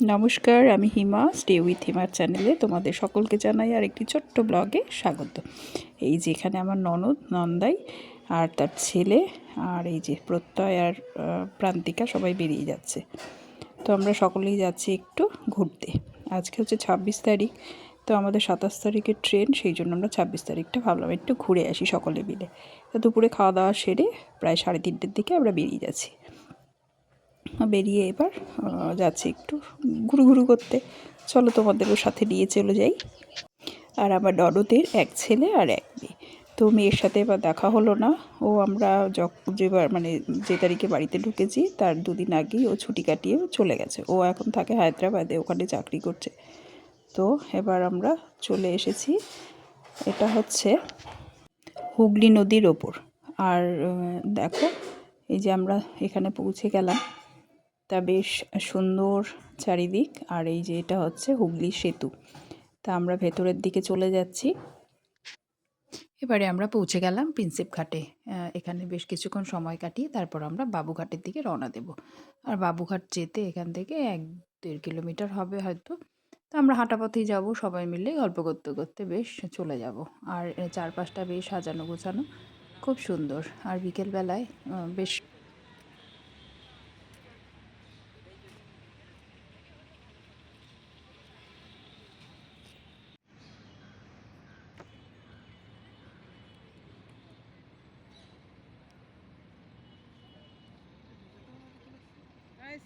নমস্কার, আমি হিমা stay with হিমার চ্যানেলে তোমাদের সকলকে জানাই আর একটি ছোট্ট ব্লগে স্বাগত। এই যে এখানে আমার ননদ, নন্দাই আর তার ছেলে আর এই যে প্রত্যয় আর প্রান্তিকা সবাই বেরিয়ে যাচ্ছে। তো আমরা সকলেই যাচ্ছি একটু ঘুরতে। আজকে হচ্ছে ছাব্বিশ তারিখ, তো আমাদের সাতাশ তারিখের ট্রেন, সেই জন্য আমরা ছাব্বিশ তারিখটা ভাবলাম একটু ঘুরে আসি সকলে মিলে। তো দুপুরে খাওয়া দাওয়া সেরে প্রায় সাড়ে তিনটের দিকে আমরা বেরিয়ে যাচ্ছি। বেরিয়ে এবার যাচ্ছি একটু ঘুরু ঘুরু করতে। চলো তোমাদেরও সাথে নিয়ে চলে যাই। আর আমার ননদের এক ছেলে আর এক মেয়ে। তো মেয়ের সাথে এবার দেখা হলো না। ও আমরা যেবার মানে যে তারিখে বাড়িতে ঢুকেছি, তার দুদিন আগেই ও ছুটি কাটিয়ে চলে গেছে। ও এখন থাকে হায়দ্রাবাদে, ওখানে চাকরি করছে। তো এবার আমরা চলে এসেছি। এটা হচ্ছে হুগলি নদীর ওপর। আর দেখো, এই যে আমরা এখানে পৌঁছে গেলাম। তা বেশ সুন্দর চারিদিক, আর এই যে এটা হচ্ছে হুগলি সেতু। তা আমরা ভেতরের দিকে চলে যাচ্ছি। এবারে আমরা পৌঁছে গেলাম প্রিন্সেপ ঘাটে। এখানে বেশ কিছুক্ষণ সময় কাটিয়ে তারপর আমরা বাবুঘাটের দিকে রওনা দেব। আর বাবুঘাট যেতে এখান থেকে এক দেড় কিলোমিটার হবে হয়তো। তো আমরা হাঁটাপথেই যাব, সবাই মিলে গল্প করতে করতে বেশ চলে যাব। আর চারপাশটা বেশ সাজানো গোছানো, খুব সুন্দর। আর বিকেলবেলায় বেশ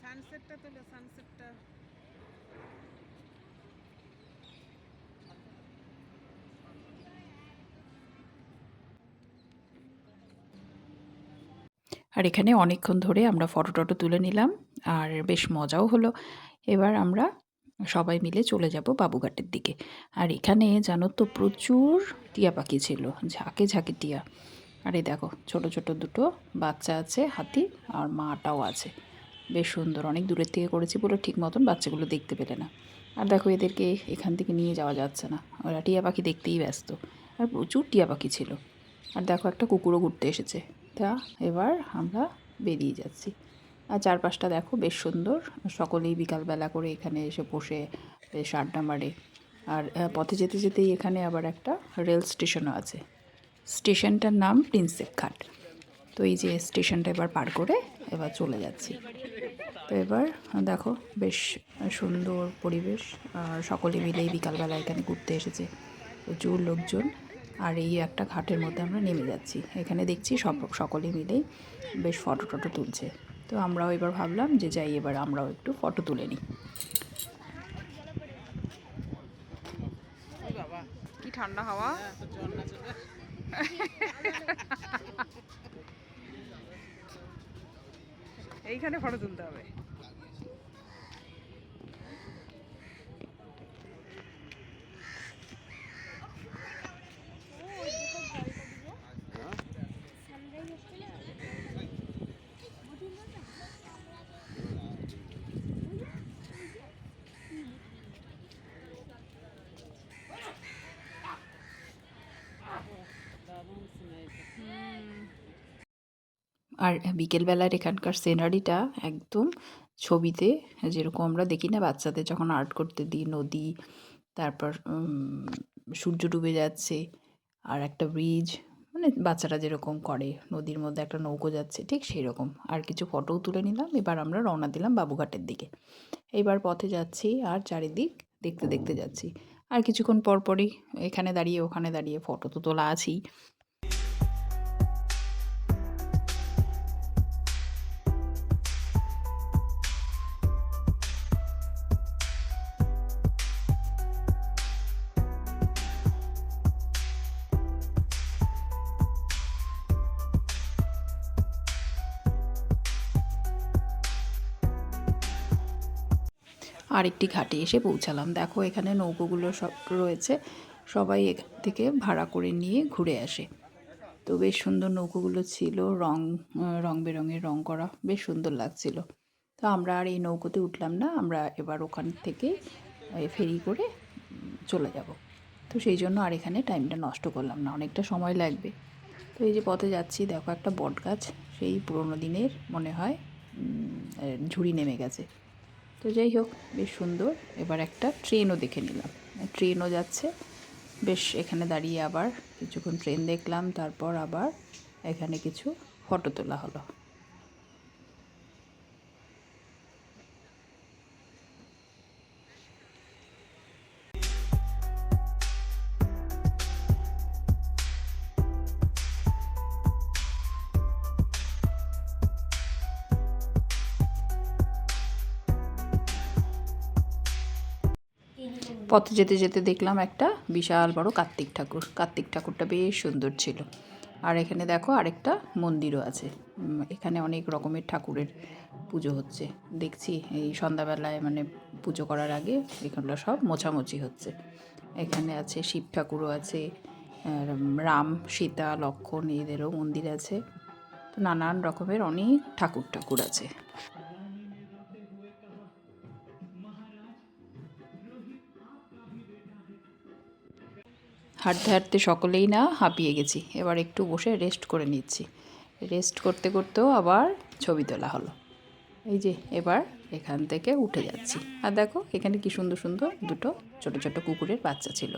সানসেটটা সানসেটটা আর এখানে অনেকক্ষণ ধরে আমরা ফটো টটো তুলে নিলাম, আর বেশ মজাও হলো। এবার আমরা সবাই মিলে চলে যাব বাবুঘাটের দিকে। আর এখানে জানো তো প্রচুর টিয়া পাখি ছিল, ঝাঁকে ঝাঁকে টিয়া। আর দেখো, ছোট ছোট দুটো বাচ্চা আছে, হাতি, আর মাটাও আছে। বেশ সুন্দর। অনেক দূরের থেকে করেছি বলে ঠিক মতন বাচ্চাগুলো দেখতে পেলে না। আর দেখো এদেরকে এখান থেকে নিয়ে যাওয়া যাচ্ছে না। ওরা টিয়া পাখি দেখতেই ব্যস্ত। আর প্রচুর টিয়া পাখি ছিল। আর দেখো একটা কুকুরও ঘুরতে এসেছে। তা এবার আমরা বেরিয়ে যাচ্ছি। আর চারপাশটা দেখো বেশ সুন্দর। সকলেই বিকালবেলা করে এখানে এসে বসে বেশ আড্ডা মারে। আর পথে যেতে যেতেই এখানে আবার একটা রেল স্টেশনও আছে। স্টেশনটার নাম প্রিন্সেপ ঘাট। তো এই যে স্টেশনটা এবার পার করে এবার চলে যাচ্ছি। তো এবার দেখো বেশ সুন্দর পরিবেশ আর সকলে মিলেই বিকালবেলা এখানে ঘুরতে এসেছে। প্রচুর লোকজন আর এই একটা ঘাটের মধ্যে আমরা নেমে যাচ্ছি। এখানে দেখছি সব সকলে মিলেই বেশ ফটো টটো তুলছে। তো আমরাও এবার ভাবলাম যে যাই এবার আমরাও একটু ফটো তুলে নিই। কি ঠান্ডা হাওয়া? এইখানে ফটো তুলতে হবে। আর বিকেলবেলার এখানকার সিনারিটা একদম ছবিতে যেরকম আমরা দেখি না বাচ্চাদের যখন আর্ট করতে দিই নদী, তারপর সূর্য ডুবে যাচ্ছে আর একটা ব্রিজ মানে বাচ্চারা যেরকম করে, নদীর মধ্যে একটা নৌকো যাচ্ছে, ঠিক সেই রকম আর কিছু ফটোও তুলে নিলাম, এবার আমরা রওনা দিলাম বাবুঘাটের দিকে। এইবার পথে যাচ্ছি আর চারিদিক দেখতে দেখতে যাচ্ছি। আর কিছুক্ষণ পর পরই এখানে দাঁড়িয়ে, ওখানে দাঁড়িয়ে ফটো তো তোলা আছেই। আরেকটি ঘাটে এসে পৌঁছালাম। দেখো, এখানে নৌকোগুলো সব রয়েছে। সবাই এখান থেকে ভাড়া করে নিয়ে ঘুরে আসে। তো বেশ সুন্দর নৌকোগুলো ছিল। রং রং বেরঙের রং করা বেশ সুন্দর লাগছিল। তো আমরা আর এই নৌকোতে উঠলাম না। আমরা এবার ওখান থেকে ফেরি করে চলে যাব। তো সেই জন্য আর এখানে টাইমটা নষ্ট করলাম না। অনেকটা সময় লাগবে। তো এই যে পথে যাচ্ছি, দেখো একটা বট গাছ সেই পুরোনো দিনের মনে হয় ঝুড়ি নেমে গেছে। তো যাই হোক, বেশ সুন্দর। এবার একটা ট্রেনও দেখে নিলাম। ট্রেনও যাচ্ছে। বেশ, এখানে দাঁড়িয়ে আবার কিছুক্ষণ ট্রেন দেখলাম, তারপর আবার এখানে কিছু ফটো তোলা হলো। পথে যেতে যেতে দেখলাম একটা বিশাল বড় কার্তিক ঠাকুর। কার্তিক ঠাকুরটা বেশ সুন্দর ছিল। আর এখানে দেখো আরেকটা মন্দিরও আছে। এখানে অনেক রকমের ঠাকুরের পুজো হচ্ছে। দেখছি এই সন্ধ্যাবেলায় মানে পুজো করার আগে এখানটা সব মোছামুছি হচ্ছে। এখানে আছে শিব ঠাকুরও আছে রাম, সীতা লক্ষণ এদেরও মন্দির আছে। নানান রকমের অনেক ঠাকুর ঠাকুর আছে। হাঁটতে হাঁটতে সকলেই না হাঁপিয়ে গেছি। এবার একটু বসে রেস্ট করে নিচ্ছি। রেস্ট করতে করতেও আবার ছবি তোলা হলো। এই যে, এবার এখান থেকে উঠে যাচ্ছি। আর দেখো, এখানে কি সুন্দর সুন্দর দুটো ছোট ছোট কুকুরের বাচ্চা ছিল।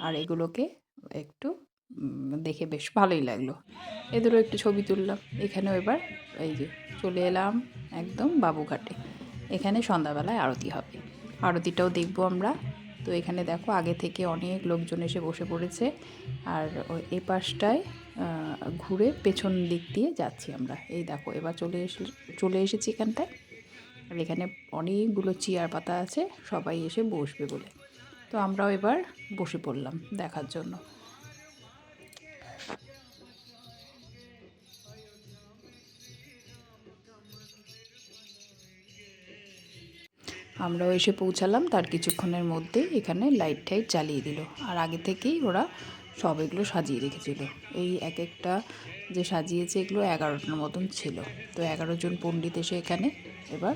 আর এগুলোকে একটু দেখে বেশ ভালোই লাগল। এদেরও একটু ছবি তুললাম। এখানেও এবার এই যে, চলে এলাম একদম বাবুঘাটে। এখানে সন্ধ্যাবেলায় আরতি হবে। আরতিটাও দেখব আমরা। তো এখানে দেখো আগে থেকে অনেক লোকজন এসে বসে পড়েছে। আর এ পাশটায় ঘুরে পেছন দিক দিয়ে যাচ্ছি আমরা। এই দেখো, এবার চলে এসে, চলে এসেছি এখানটায়। আর এখানে অনেকগুলো চেয়ার পাতা আছে, সবাই এসে বসবে বলে। তো আমরাও এবার বসে পড়লাম দেখার জন্য। আমরাও এসে পৌঁছালাম, তার কিছুক্ষণের মধ্যে এখানে লাইট টাইট জ্বালিয়ে দিল। আর আগে থেকেই ওরা সব এগুলো সাজিয়ে রেখেছিল। এই এক একটা যে সাজিয়েছে এগুলো এগারোটার মতন ছিল। তো এগারো জন পণ্ডিত এসে এখানে এবার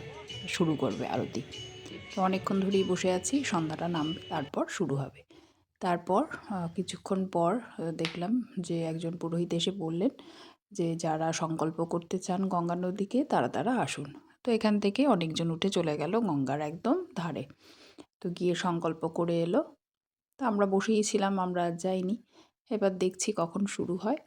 শুরু করবে আরতি। তো অনেকক্ষণ ধরেই বসে আছি, সন্ধ্যাটা নামবে তারপর শুরু হবে। তারপর কিছুক্ষণ পর দেখলাম যে একজন পুরোহিত এসে বললেন যে যারা সংকল্প করতে চান গঙ্গা নদীকে, তারা তারা আসুন। তো এখান থেকে অনেকজন উঠে চলে গেল গঙ্গার একদম ধারে। তো গিয়ে সংকল্প করে এলো। তো আমরা বসেই ছিলাম, আমরা যাইনি। এবার দেখছি কখন শুরু হয়।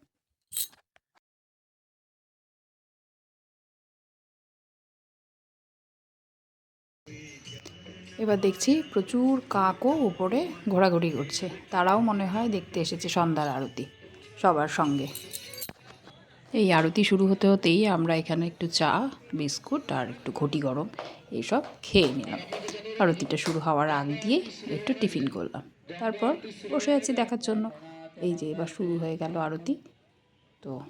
এবার দেখছি প্রচুর কাকও উপরে ঘোরাঘুরি করছে। তারাও মনে হয় দেখতে এসেছে সন্ধ্যার আরতি সবার সঙ্গে। এই আরতি শুরু হতে হতেই আমরা এখানে একটু চা, বিস্কুট আর একটু ঘটি গরম এইসব খেয়ে নিলাম। আরতিটা শুরু হওয়ার আগ দিয়ে একটু টিফিন করলাম। তারপর বসে আছি দেখার জন্য। এই যে এবার শুরু হয়ে গেল আরতি। তো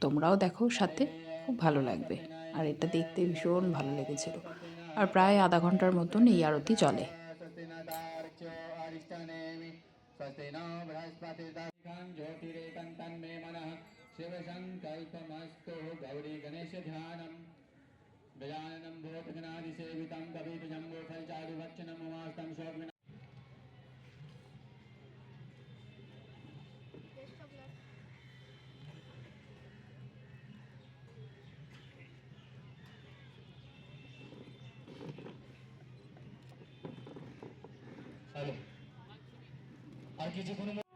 তোমরাও দেখো, সাথে খুব ভালো লাগবে। আর এটা দেখতে ভীষণ ভালো লেগেছিল। আর প্রায় আধা ঘণ্টার মতন এই আরতি চলে। शिवसङ्कल्पमस्तु गौरी गणेशध्यानम्। गजाननं भोपगणादिसेवितं कवितजम्बोफलचारुभक्षणम् उमास्तं शोभन আর কিছু কোনো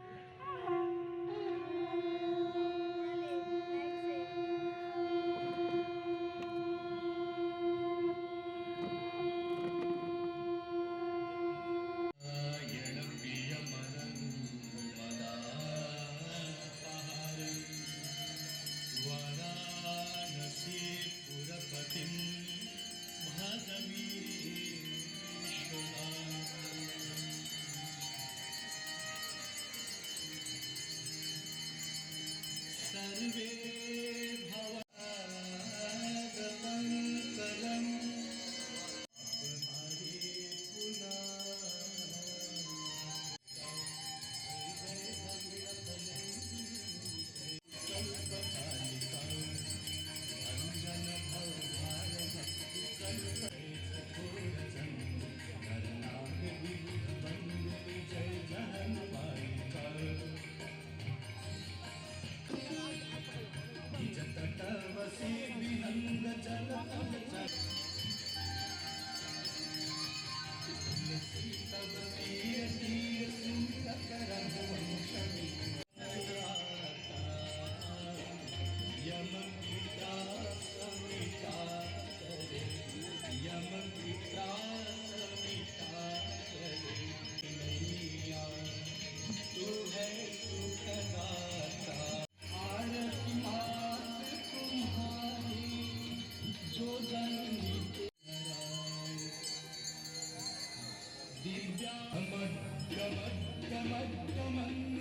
me.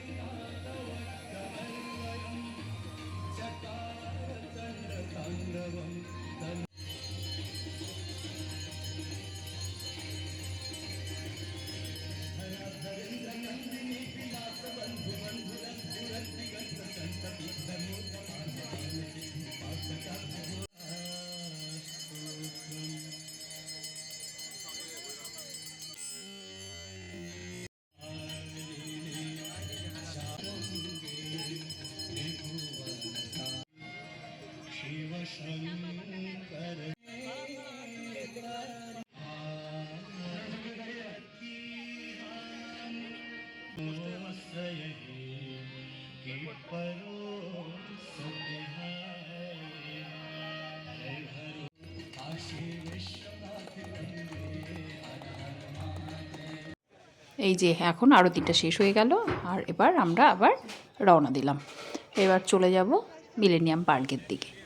এই যে এখন আরতিটা শেষ হয়ে গেল, আর এবার আমরা আবার রওনা দিলাম। এবার চলে যাব মিলেনিয়াম পার্কের দিকে।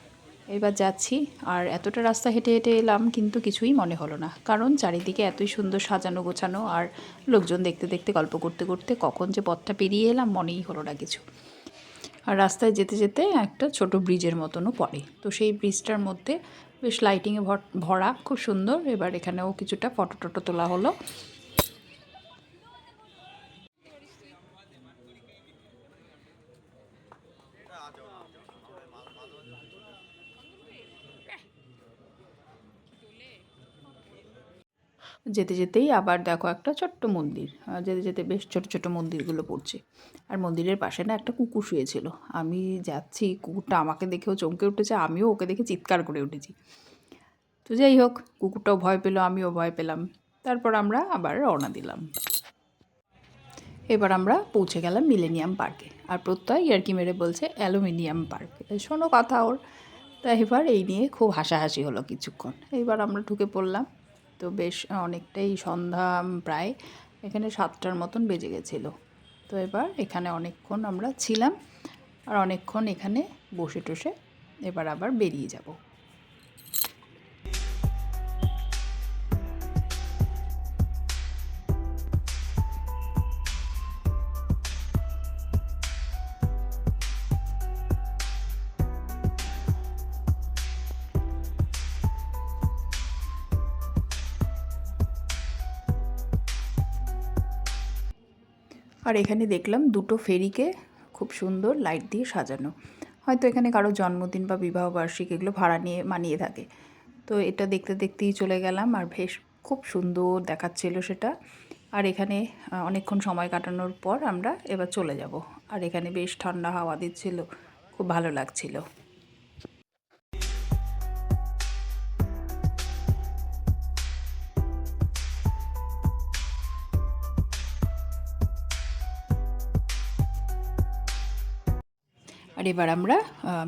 এবার যাচ্ছি। আর এতটা রাস্তা হেঁটে হেঁটে এলাম কিন্তু কিছুই মনে হলো না। কারণ চারিদিকে এতই সুন্দর সাজানো গোছানো আর লোকজন দেখতে দেখতে, গল্প করতে করতে কখন যে পথটা পেরিয়ে এলাম মনেই হলো না কিছু। আর রাস্তায় যেতে যেতে একটা ছোট ব্রিজের মতনও পড়ে। তো সেই ব্রিজটার মধ্যে বেশ লাইটিংয়ে ভরা খুব সুন্দর। এবার এখানেও কিছুটা ফটো টটো তোলা হলো। যেতে যেতেই আবার দেখো একটা ছোট্ট মন্দির যেতে যেতে বেশ ছোট ছোট মন্দিরগুলো পড়ছে। আর মন্দিরের পাশে না একটা কুকুর শুয়েছিল। আমি যাচ্ছি, কুকুরটা আমাকে দেখেও চমকে উঠেছে, আমিও ওকে দেখে চিৎকার করে উঠেছি। তো যাই হোক, কুকুরটাও ভয় পেল, আমিও ভয় পেলাম। তারপর আমরা আবার রওনা দিলাম। এবার আমরা পৌঁছে গেলাম মিলেনিয়াম পার্কে। আর প্রত্যয় ইয়ার্কি মেরে বলছে, অ্যালুমিনিয়াম পার্ক। শোনো কথা ওর। তা এবার এই নিয়ে খুব হাসাহাসি হলো কিছুক্ষণ। এইবার আমরা ঢুকে পড়লাম। তো বেশ অনেকটাই সন্ধ্যা প্রায় এখানে সাতটার মতন বেজে গেছিল। তো এবার এখানে অনেকক্ষণ আমরা ছিলাম আর অনেকক্ষণ এখানে বসে টসে এবার আবার বেরিয়ে যাব। আর এখানে দেখলাম দুটো ফেরিকে খুব সুন্দর লাইট দিয়ে সাজানো। হয়তো এখানে কারও জন্মদিন বা বিবাহ বার্ষিক এগুলো ভাড়া নিয়ে মানিয়ে থাকে। তো এটা দেখতে দেখতেই চলে গেলাম আর বেশ খুব সুন্দর দেখাচ্ছিল সেটা। আর এখানে অনেকক্ষণ সময় কাটানোর পর আমরা এবার চলে যাব। আর এখানে বেশ ঠান্ডা হাওয়া দিচ্ছিল, খুব ভালো লাগছিল। এবার আমরা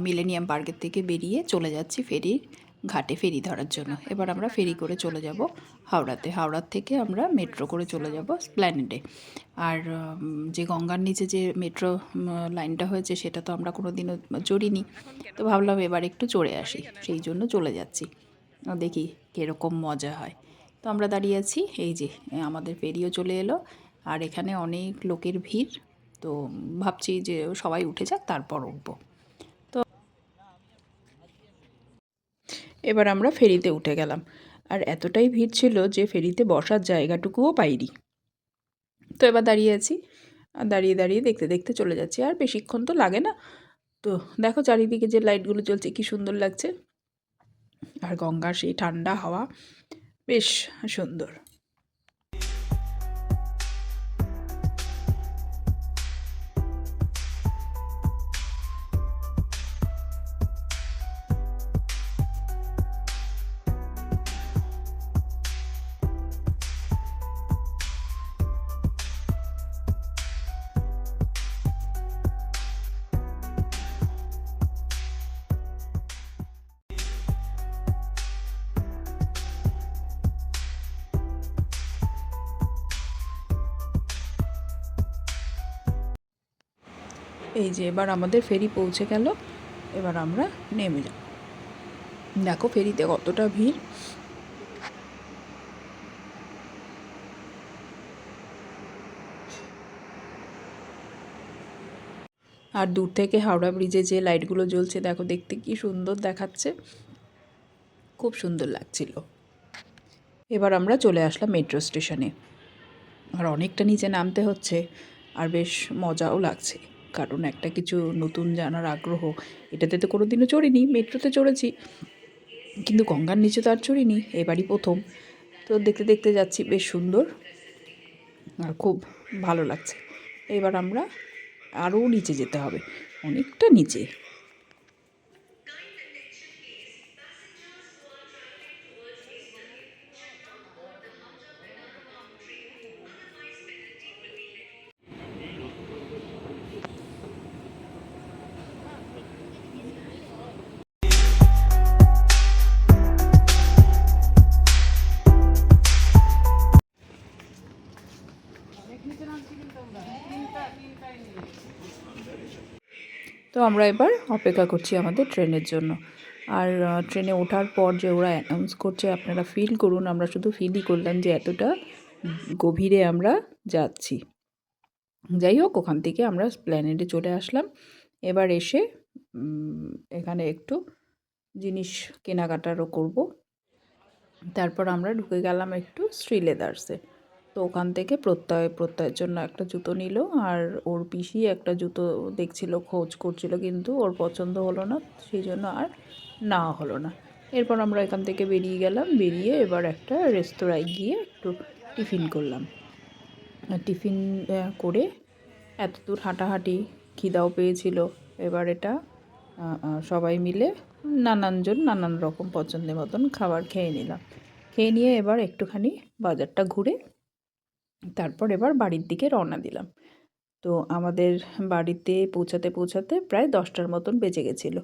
মিলেনিয়াম পার্কের থেকে বেরিয়ে চলে যাচ্ছি ফেরির ঘাটে ফেরি ধরার জন্য। এবার আমরা ফেরি করে চলে যাব হাওড়াতে। হাওড়ার থেকে আমরা মেট্রো করে চলে যাব স্প্ল্যানেডে আর যে গঙ্গার নিচে যে মেট্রো লাইনটা হয়েছে সেটা তো আমরা কোনো দিনও চড়িনি তো ভাবলাম এবার একটু চড়ে আসি। সেই জন্য চলে যাচ্ছি। দেখি কীরকম মজা হয়। তো আমরা দাঁড়িয়ে আছি, এই যে আমাদের ফেরিও চলে এলো। আর এখানে অনেক লোকের ভিড়। তো ভাবছি যে সবাই উঠে যাক, তারপর উঠবো। তো এবার আমরা ফেরিতে উঠে গেলাম। আর এতটাই ভিড় ছিল যে ফেরিতে বসার জায়গাটুকুও পাইনি। তো এবার দাঁড়িয়ে আছি। দাঁড়িয়ে দাঁড়িয়ে দেখতে দেখতে চলে যাচ্ছি। আর বেশিক্ষণ তো লাগে না। তো দেখো চারিদিকে যে লাইটগুলো জ্বলছে, কি সুন্দর লাগছে। আর গঙ্গার সেই ঠান্ডা হাওয়া, বেশ সুন্দর। এই যে এবার আমাদের ফেরি পৌঁছে গেল, এবার আমরা নেমে যাব। দেখো ফেরিতে কতটা ভিড়। আর দূর থেকে হাওড়া ব্রিজে যে লাইটগুলো জ্বলছে, দেখো দেখতে কি সুন্দর দেখাচ্ছে। খুব সুন্দর লাগছিল। এবার আমরা চলে আসলাম মেট্রো স্টেশনে। আর অনেকটা নিচে নামতে হচ্ছে, আর বেশ মজাও লাগছে। কারণ একটা কিছু নতুন জানার আগ্রহ। এটাতে তো কোনো দিনও চড়িনি, মেট্রোতে চড়েছি। কিন্তু গঙ্গার নিচে তো আর চড়িনি, এবারই প্রথম। তো দেখতে দেখতে যাচ্ছি, বেশ সুন্দর। আর খুব ভালো লাগছে। এবার আমরা আরও নিচে যেতে হবে। অনেকটা নিচে। আমরা এবার অপেক্ষা করছি আমাদের ট্রেনের জন্য। আর ট্রেনে ওঠার পর যে ওরা অ্যানাউন্স করছে, আপনারা ফিল করুন, আমরা শুধু ফিলই করলাম যে এতটা গভীরে আমরা যাচ্ছি। যাই হোক, ওখান থেকে আমরা প্ল্যানেটে চলে আসলাম। এবার এসে এখানে একটু জিনিস কেনাকাটারও করব। তারপর আমরা ঢুকে গেলাম একটু শ্রী লেদার্সে তো ওখান থেকে প্রত্যয়, প্রত্যয়ের জন্য একটা জুতো নিল আর ওর পিসি একটা জুতো দেখছিল, খোঁজ করছিল, কিন্তু ওর পছন্দ হলো না, সেই জন্য আর না হলো না। এরপর আমরা এখান থেকে বেরিয়ে গেলাম, বেরিয়ে এবার একটা রেস্তোরাঁয় গিয়ে একটু টিফিন করলাম। টিফিন করে এত দূর হাঁটাহাঁটি, খিদাও পেয়েছিল। এবার এটা সবাই মিলে নানানজন নানান রকম পছন্দের মতন খাবার খেয়ে নিলাম। খেয়ে নিয়ে এবার একটুখানি বাজারটা ঘুরে তারপর এবার বাড়ির দিকে রওনা দিলাম। তো আমাদের বাড়িতে পৌঁছাতে পৌঁছাতে প্রায় দশটার মতন বেজে গেছিল।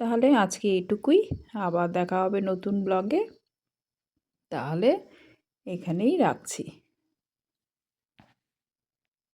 তাহলে আজকে এইটুকুই। আবার দেখা হবে নতুন ব্লগে তাহলে এখানেই রাখছি।